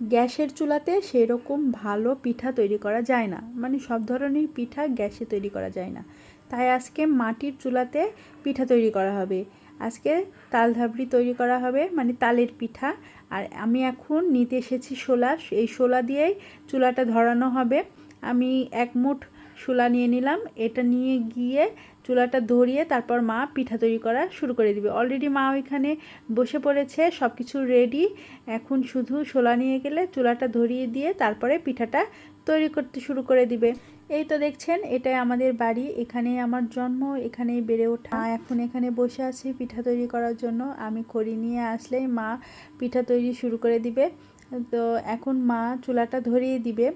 গ্যাসের চুলাতে সেরকম ভালো পিঠা তৈরি করা যায় না। মানে সব ধরনের পিঠা গ্যাসে তৈরি করা যায় না। তাই আজকে মাটির চুলাতে পিঠা তৈরি করা হবে। আজকে তাল ধাবড়ি তৈরি করা হবে মানে তালের পিঠা। আর আমি এখন নিতে এসেছি শোলা এই শোলা দিয়েই চুলাটা ধরানো হবে। আমি এক মুঠ শোলা নিয়ে নিলাম। এটা নিয়ে গিয়ে চুলাটা ধরিয়ে তারপর মা পিঠা তৈরি করা শুরু করে দিবে। অলরেডি মা ওইখানে বসে পড়েছে সব কিছু রেডি এখন শুধু শোলা নিয়ে গেলে চুলাটা ধরিয়ে দিয়ে তারপরে পিঠাটা তৈরি করতে শুরু করে দিবে। এই তো দেখছেন, এটাই আমাদের বাড়ি। এখানেই আমার জন্ম, এখানেই বেড়ে ওঠা। এখন এখানে বসে আছি পিঠা তৈরি করার জন্য। আমি খড়ি নিয়ে আসলেই মা পিঠা তৈরি শুরু করে দিবে। তো এখন মা চুলাটা ধরিয়ে দিবে।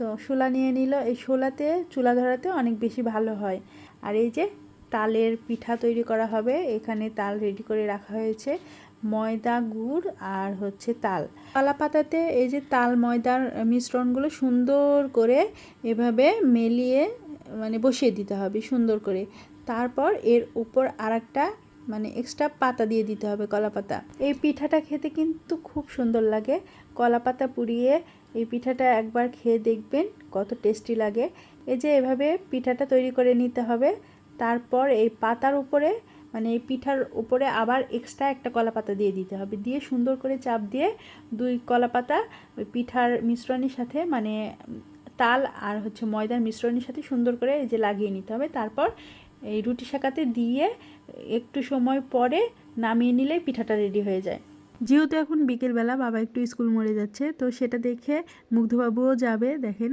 তো শোলা নিয়ে নিল। এই শোলাতে, চুলা ধরাতে অনেক বেশি ভালো হয়। আর এই যে তালের পিঠা তৈরি করা হবে, এখানে তাল রেডি করে রাখা হয়েছে। ময়দা, গুড় আর হচ্ছে তাল। কলা পাতাতে এই যে তাল, ময়দার মিশ্রণগুলো সুন্দর করে এভাবে মেলিয়ে মানে বসিয়ে দিতে হবে সুন্দর করে। তারপর এর উপর আর মানে এক্সট্রা পাতা দিয়ে দিতে হবে কলা পাতা। এই পিঠাটা খেতে কিন্তু খুব সুন্দর লাগে। কলা পাতা পুড়িয়ে এই পিঠাটা একবার খেয়ে দেখবেন, কত টেস্টি লাগে। এই যে এভাবে পিঠাটা তৈরি করে নিতে হবে, তারপর এই পাতার উপরে মানে এই পিঠার উপরে আবার এক্সট্রা একটা কলা পাতা দিয়ে দিতে হবে। দিয়ে সুন্দর করে চাপ দিয়ে দুই কলা পাতা ওই পিঠার মিশ্রণের সাথে মানে তাল আর হচ্ছে ময়দার মিশ্রণের সাথে সুন্দর করে এই যে লাগিয়ে নিতে হবে। তারপর এই রুটি শাকাতে দিয়ে একটু সময় পরে নামিয়ে নিলে পিঠাটা রেডি হয়ে যায়। যেহেতু এখন বিকেলবেলা বাবা একটু স্কুল মরে যাচ্ছে, তো সেটা দেখে মুগ্ধবাবুও যাবে। দেখেন,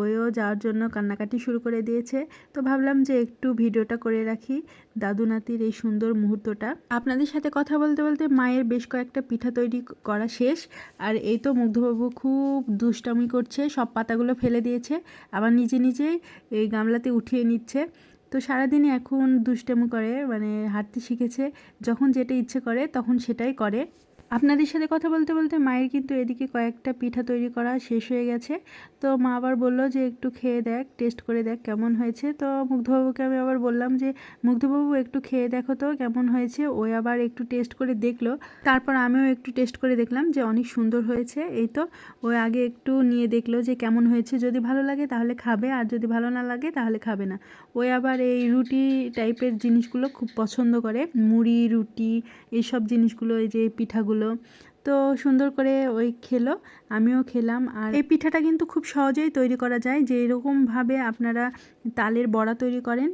ওইও যাওয়ার জন্য কান্নাকাটি শুরু করে দিয়েছে। তো ভাবলাম যে একটু ভিডিওটা করে রাখি দাদু নাতির এই সুন্দর মুহূর্তটা। আপনাদের সাথে কথা বলতে বলতে মায়ের বেশ কয়েকটা পিঠা তৈরি করা শেষ, আর এই তো মুগ্ধবাবু খুব দুষ্টামি করছে, সব পাতাগুলো ফেলে দিয়েছে, আবার নিজে নিজেই এই গামলাতে উঠিয়ে নিচ্ছে। তো সারাদিনই এখন দুষ্টেমু করে মানে হাঁটতে শিখেছে। যখন যেটা ইচ্ছে করে, তখন সেটাই করে। আপনাদের সাথে কথা বলতে বলতে মায়ের কিন্তু এদিকে কয়েকটা পিঠা তৈরি করা শেষ হয়ে গেছে। তো মা আবার বলল যে, একটু খেয়ে দেখ টেস্ট করে দেখ কেমন হয়েছে। তো মুগ্ধবাবুকে আমি আবার বললাম যে, মুগ্ধবাবু, একটু খেয়ে দেখো তো কেমন হয়েছে। ওই আবার একটু টেস্ট করে দেখল। তারপর আমিও একটু টেস্ট করে দেখলাম যে, অনেক সুন্দর হয়েছে। এই তো ওই আগে একটু নিয়ে দেখল যে, কেমন হয়েছে। যদি ভালো লাগে তাহলে খাবে, আর যদি ভালো না লাগে তাহলে খাবে না। ওই আবার এই রুটি টাইপের জিনিসগুলো খুব পছন্দ করে। মুড়ি, রুটি, এইসব জিনিসগুলো, এই যে পিঠাগুলো তো সুন্দর করে ওই খেলো, আমিও খেলাম। আর এই পিঠাটা কিন্তু খুব সহজেই তৈরি করা যায়। যে এরকমভাবে আপনারা তালের বড়া তৈরি করেন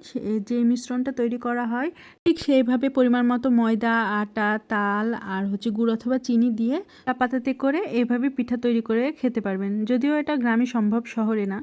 যে মিশ্রণটা তৈরি করা হয়, ঠিক সেইভাবে পরিমাণ মতো ময়দা, আটা, তাল আর হচ্ছে গুড় অথবা চিনি দিয়ে পাতাতে করে এভাবে পিঠা তৈরি করে খেতে পারবেন। যদিও এটা গ্রামে সম্ভব শহরে না।